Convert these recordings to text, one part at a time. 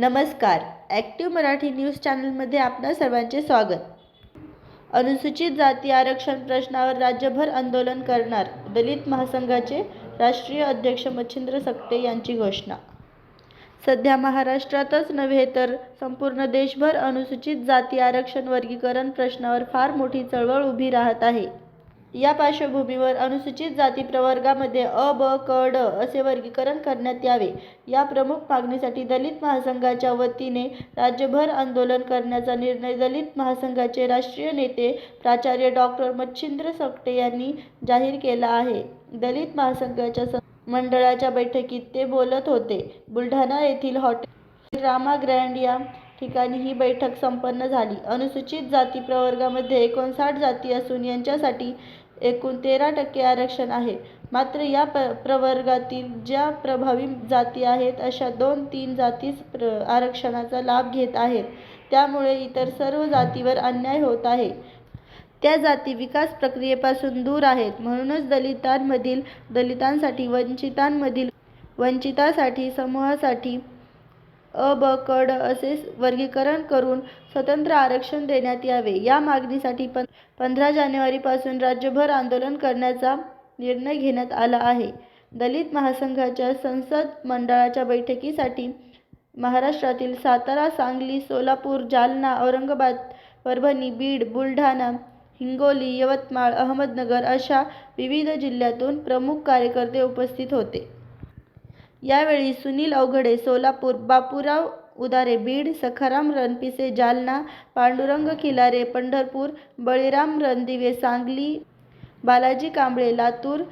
नमस्कार. Active Marathi news चॅनलमध्ये आपणा सर्वांचे स्वागत. अनुसूचित जाती आरक्षण प्रश्नावर राज्यभर आंदोलन करणार दलित महासंघाचे राष्ट्रीय अध्यक्ष मच्छिंद्र सकटे यांची घोषणा. सध्या महाराष्ट्रातच नव्हे तर संपूर्ण देशभर अनुसूचित जाती आरक्षण वर्गीकरण प्रश्नावर फार मोठी चळवळ उभी राहत आहे. या पार्श्वभूमीवर अनुसूचित जाती प्रवर्गामध्ये अ ब क ड असे वर्गीकरण करण्यात यावे. या प्रमुख मागणीसाठी दलित महासंघाच्या वतीने राज्यभर आंदोलन करण्याचा निर्णय दलित महासंघाचे राष्ट्रीय नेते प्राचार्य डॉक्टर मच्छिंद्र सकटे यांनी जाहीर केला आहे. दलित महासंघाच्या मंडळाच्या बैठकीत ते बोलत होते. बुलढाणा येथील हॉटेल रामा ग्रँड या ठिकाणी ही बैठक संपन्न झाली. अनुसूचित जाती प्रवर्गामध्ये एकोणसाठ जाती असून यांच्यासाठी एकूण तेरा टक्के आरक्षण आहे. मात्र या प प्रवर्गातील ज्या प्रभावी जाती आहेत अशा दोन तीन जातीच प्र आरक्षणाचा लाभ घेत आहेत. त्यामुळे इतर सर्व जातीवर अन्याय होत आहे. त्या जाती विकास प्रक्रियेपासून दूर आहेत. म्हणूनच दलितांमधील दलितांसाठी वंचितांमधील वंचितासाठी समूहासाठी अ ब क ड असे वर्गीकरण करून स्वतंत्र आरक्षण देण्यात यावे. या मागणीसाठी पं पंधरा जानेवारीपासून राज्यभर आंदोलन करण्याचा निर्णय घेण्यात आला आहे. दलित महासंघाच्या संसद मंडळाच्या बैठकीसाठी महाराष्ट्रातील सातारा सांगली सोलापूर जालना औरंगाबाद परभणी बीड बुलढाणा हिंगोली यवतमाळ अहमदनगर अशा विविध जिल्ह्यातून प्रमुख कार्यकर्ते उपस्थित होते. यावेळी सुनील अवघडे सोलापूर बापूराव उदारे बीड सखाराम रणपिसे जालना पांडुरंग खिलारे पंढरपूर बळीराम रणदिवे सांगली बालाजी कांबळे लातूर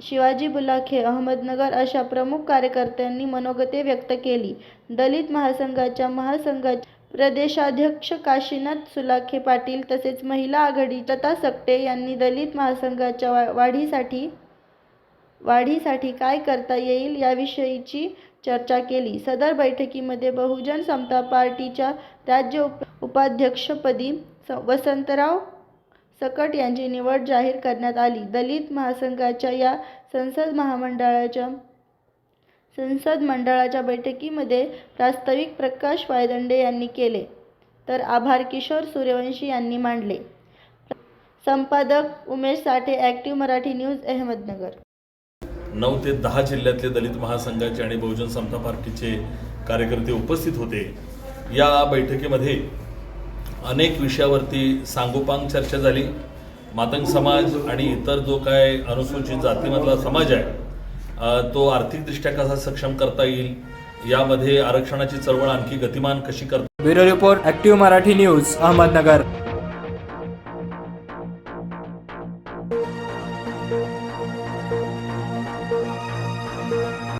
शिवाजी बुलाखे अहमदनगर अशा प्रमुख कार्यकर्त्यांनी मनोगते व्यक्त केली. दलित महासंघाच्या महासंघाच्या प्रदेशाध्यक्ष काशीनाथ सुलाखे पाटील तसेच महिला आघाडी लता सकटे यांनी दलित महासंघाच्या वा वाढीसाठी वाढीसाठी काय करता येईल याविषयीची चर्चा केली. सदर बैठकीमध्ये बहुजन समता पार्टीच्या राज्य उप उपाध्यक्षपदी स वसंतराव सकट यांची निवड जाहीर करण्यात आली. दलित महासंघाच्या या संसद महामंडळाच्या संसद मंडळाच्या बैठकीमध्ये प्रास्ताविक प्रकाश वायदंडे यांनी केले. तर आभार किशोर सूर्यवंशी यांनी मांडले. संपादक उमेश साठे ॲक्टिव्ह मराठी न्यूज अहमदनगर. नऊ ते दहा जिल्ह्यातले दलित महासंघाचे आणि बहुजन समता पार्टीचे कार्यकर्ते उपस्थित होते. या बैठकीमध्ये अनेक विषयावरती सांगोपांग चर्चा झाली. मातंग समाज आणि इतर जो काय अनुसूचित जातीमधला समाज आहे तो आर्थिकदृष्ट्या कसा सक्षम करता येईल? यामध्ये आरक्षणाची चळवळ आणखी गतिमान कशी करता bureau report active Marathi news Ahmednagar.